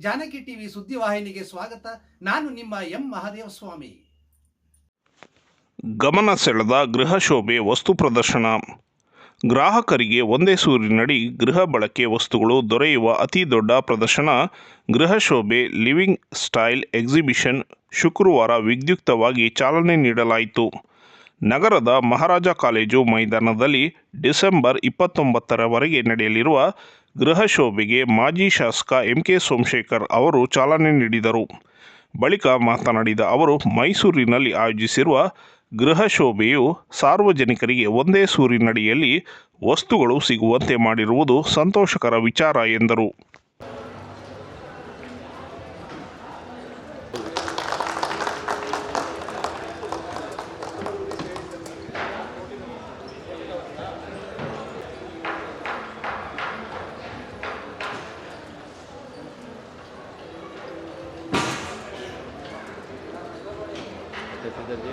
Janaki TV ಸುದ್ದಿವಾಹಿನಿಗೆ ಸ್ವಾಗತ. ನಾನು ನಿಮ್ಮ ಎಂ ಮಹಾದೇವ ಸ್ವಾಮಿ. ಗಮನ ಸೆಳೆದ ಗೃಹ ಶೋಭೆ ವಸ್ತು ಪ್ರದರ್ಶನ. ಗ್ರಾಹಕರಿಗೆ ಒಂದೇ ಸೂರಿನಡಿ ಗೃಹ ಬಳಕೆ ವಸ್ತುಗಳು ದೊರೆಯುವ ಅತಿ ದೊಡ್ಡ ಪ್ರದರ್ಶನ. ಗೃಹ ಶೋಭೆ ಲಿವಿಂಗ್ ಸ್ಟೈಲ್ ಎಕ್ಸಿಬಿಷನ್ ಶುಕ್ರವಾರ ವಿದ್ಯುಕ್ತವಾಗಿ ಚಾಲನೆ ನೀಡಲಾಯಿತು. ನಗರದ ಮಹಾರಾಜ ಕಾಲೇಜು ಮೈದಾನದಲ್ಲಿ ಡಿಸೆಂಬರ್ ಇಪ್ಪತ್ತೊಂಬತ್ತರವರೆಗೆ ನಡೆಯಲಿರುವ ಗೃಹ ಶೋಭೆಗೆ ಮಾಜಿ ಶಾಸಕ ಎಂ ಕೆ ಸೋಮಶೇಖರ್ ಅವರು ಚಾಲನೆ ನೀಡಿದರು. ಬಳಿಕ ಮಾತನಾಡಿದ ಅವರು, ಮೈಸೂರಿನಲ್ಲಿ ಆಯೋಜಿಸಿರುವ ಗೃಹ ಶೋಭೆಯು ಸಾರ್ವಜನಿಕರಿಗೆ ಒಂದೇ ಸೂರಿನಡಿಯಲ್ಲಿ ವಸ್ತುಗಳು ಸಿಗುವಂತೆ ಮಾಡಿರುವುದು ಸಂತೋಷಕರ ವಿಚಾರ ಎಂದರು. তাদেরকে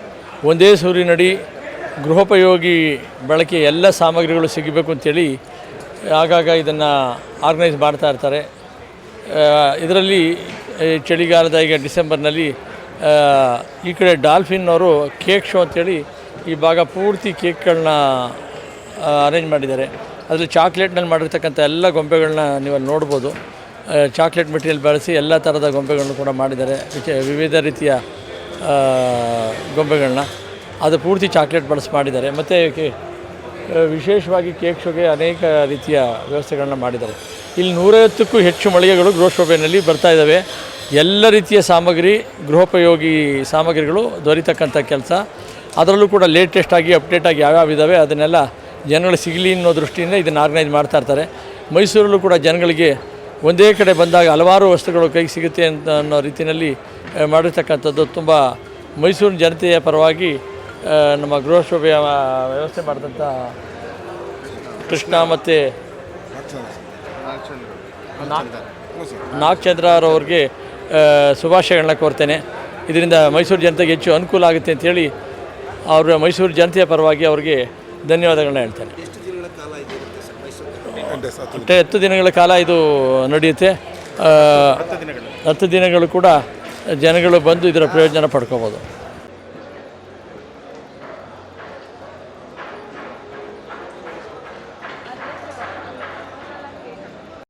ಒಂದೇ ಸೂರಿನಡಿ ಗೃಹೋಪಯೋಗಿ ಬಳಕೆ ಎಲ್ಲ ಸಾಮಗ್ರಿಗಳು ಸಿಗಬೇಕು ಅಂತೇಳಿ ಆಗಾಗ ಇದನ್ನು ಆರ್ಗನೈಸ್ ಮಾಡ್ತಾ ಇರ್ತಾರೆ. ಇದರಲ್ಲಿ ಚಳಿಗಾಲದ ಈಗ ಡಿಸೆಂಬರ್ನಲ್ಲಿ ಈ ಕಡೆ ಡಾಲ್ಫಿನ್ ಅವರು ಕೇಕ್ ಶೋ ಅಂತೇಳಿ ಈ ಭಾಗ ಪೂರ್ತಿ ಕೇಕ್ಗಳನ್ನ ಅರೇಂಜ್ ಮಾಡಿದ್ದಾರೆ. ಅದರಲ್ಲಿ ಚಾಕ್ಲೇಟ್ನಲ್ಲಿ ಮಾಡಿರ್ತಕ್ಕಂಥ ಎಲ್ಲ ಗೊಂಬೆಗಳನ್ನ ನೀವು ನೋಡ್ಬೋದು. ಚಾಕ್ಲೇಟ್ ಮೆಟೀರಿಯಲ್ ಬಳಸಿ ಎಲ್ಲ ಥರದ ಗೊಂಬೆಗಳನ್ನು ಕೂಡ ಮಾಡಿದ್ದಾರೆ. ವಿವಿಧ ರೀತಿಯ ಗೊಂಬೆಗಳನ್ನ. ಅದು ಪೂರ್ತಿ ಚಾಕ್ಲೇಟ್ ಬಳಸಿ ಮಾಡಿದ್ದಾರೆ. ಮತ್ತು ಕೆ- ವಿಶೇಷವಾಗಿ ಕೇಕ್ ಶೋಗೆ ಅನೇಕ ರೀತಿಯ ವ್ಯವಸ್ಥೆಗಳನ್ನ ಮಾಡಿದ್ದಾರೆ. ಇಲ್ಲಿ ನೂರೈವತ್ತಕ್ಕೂ ಹೆಚ್ಚು ಮಳಿಗೆಗಳು ಗೃಹ ಶೋಭೆಯಲ್ಲಿ ಬರ್ತಾ ಇದ್ದಾವೆ ಎಲ್ಲ ರೀತಿಯ ಸಾಮಗ್ರಿ, ಗೃಹೋಪಯೋಗಿ ಸಾಮಗ್ರಿಗಳು ದೊರೀತಕ್ಕಂಥ ಕೆಲಸ. ಅದರಲ್ಲೂ ಕೂಡ ಲೇಟೆಸ್ಟ್ ಆಗಿ, ಅಪ್ಡೇಟ್ ಆಗಿ ಯಾವ್ಯಾವ ಇದ್ದಾವೆ ಅದನ್ನೆಲ್ಲ ಜನಗಳು ಸಿಗಲಿ ಅನ್ನೋ ದೃಷ್ಟಿಯಿಂದ ಇದನ್ನು ಆರ್ಗನೈಸ್ ಮಾಡ್ತಾ ಇರ್ತಾರೆ. ಮೈಸೂರಲ್ಲೂ ಕೂಡ ಜನಗಳಿಗೆ ಒಂದೇ ಕಡೆ ಬಂದಾಗ ಹಲವಾರು ವಸ್ತುಗಳು ಕೈಗೆ ಸಿಗುತ್ತೆ ಅಂತ ಅನ್ನೋ ರೀತಿಯಲ್ಲಿ ಮಾಡಿರ್ತಕ್ಕಂಥದ್ದು ತುಂಬ ಮೈಸೂರಿನ ಜನತೆಯ ಪರವಾಗಿ ನಮ್ಮ ಗೃಹ ಶೋಭೆಯ ವ್ಯವಸ್ಥೆ ಮಾಡಿದಂಥ ಕೃಷ್ಣ ಮತ್ತು ನಾಗಚಂದ್ರ ಅವ್ರಿಗೆ ಶುಭಾಶಯಗಳನ್ನ ಕೋರ್ತೇನೆ. ಇದರಿಂದ ಮೈಸೂರು ಜನತೆಗೆ ಹೆಚ್ಚು ಅನುಕೂಲ ಆಗುತ್ತೆ ಅಂತೇಳಿ ಅವರ ಮೈಸೂರು ಜನತೆಯ ಪರವಾಗಿ ಅವರಿಗೆ ಧನ್ಯವಾದಗಳನ್ನ ಹೇಳ್ತೇನೆ. ಅಷ್ಟೇ ಹತ್ತು ದಿನಗಳ ಕಾಲ ಇದು ನಡೆಯುತ್ತೆ. ಹತ್ತು ದಿನಗಳು ಕೂಡ ಜನಗಳು ಬಂದು ಇದರ ಪ್ರಯೋಜನ ಪಡ್ಕೋಬೋದು.